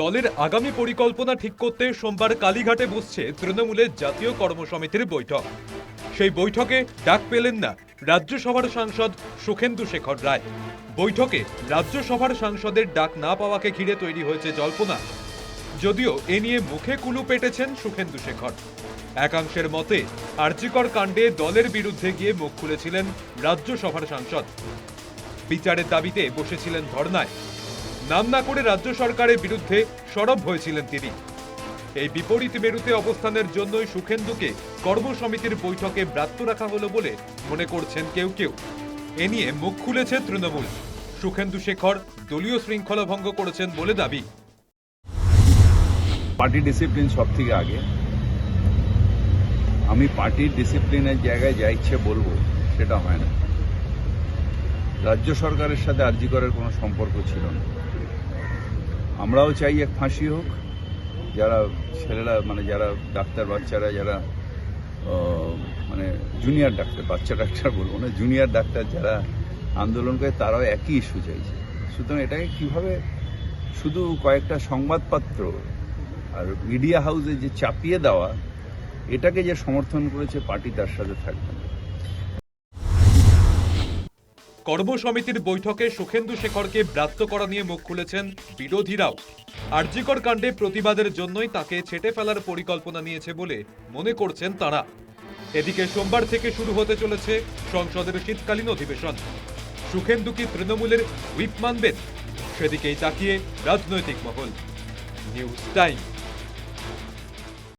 দলের আগামী পরিকল্পনা ঠিক করতে সোমবার কালীঘাটে বসছে তৃণমূলের জাতীয় কর্মসমিতির বৈঠক। সেই বৈঠকে ডাক পেলেন না রাজ্যসভার সাংসদ সুখেন্দু শেখর রায়। বৈঠকে রাজ্যসভার সাংসদের ডাক না পাওয়াকে ঘিরে তৈরি হয়েছে জল্পনা। যদিও এ নিয়ে মুখে কুলু পেটেছেন সুখেন্দু শেখর। একাংশের মতে আর্যিকর কাণ্ডে দলের বিরুদ্ধে গিয়ে মুখ খুলেছিলেন রাজ্যসভার সাংসদ। বিচারের দাবিতে বসেছিলেন ধর্নায়। নাম না করে রাজ্য সরকারের বিরুদ্ধে সরব হয়েছিলেন তিনি। এই বিপরীত মেরুতে অবস্থানের জন্যই সুখেন্দুকে কর্মসমিতির বৈঠকে ব্রাত্য রাখা হলো বলে মনে করছেন কেউ কেউ। এ নিয়ে মুখ খুলেছে তৃণমূল। সুখেন্দু শেখর দলীয় শৃঙ্খলা ভঙ্গ করেছেন বলে দাবি। পার্টি ডিসিপ্লিন সব থেকে আগে। আমি পার্টির ডিসিপ্লিনের জায়গায় যা ইচ্ছে বলব, সেটা হয় না। রাজ্য সরকারের সাথে আর্জি করার কোনো সম্পর্ক ছিল না। আমরাও চাই এক ফাঁসি হোক। যারা ছেলেরা মানে যারা ডাক্তার বাচ্চারা, যারা মানে জুনিয়র ডাক্তার, বাচ্চা ডাক্তার বলব না জুনিয়র ডাক্তার যারা আন্দোলন করে, তারাও একই ইস্যু চাইছে। সুতরাং এটাকে কীভাবে, শুধু কয়েকটা সংবাদপত্র আর মিডিয়া হাউসে যে চাপিয়ে দেওয়া, এটাকে যে সমর্থন করেছে পার্টি, তার সাথে থাকবে না। কর্মসমিতির বৈঠকে সুখেন্দু শেখরকে ব্রাত্য করা নিয়ে মুখ খুলেছেন বিরোধীরাও আর্যিকর কাণ্ডে প্রতিবাদের জন্যই তাকে ছেটে ফেলার পরিকল্পনা নিয়েছে বলে মনে করছেন তারা। এদিকে সোমবার থেকে শুরু হতে চলেছে সংসদের শীতকালীন অধিবেশন। সুখেন্দু কি তৃণমূলের হুইপ মানবেন? সেদিকেই তাকিয়ে রাজনৈতিক মহল। News time.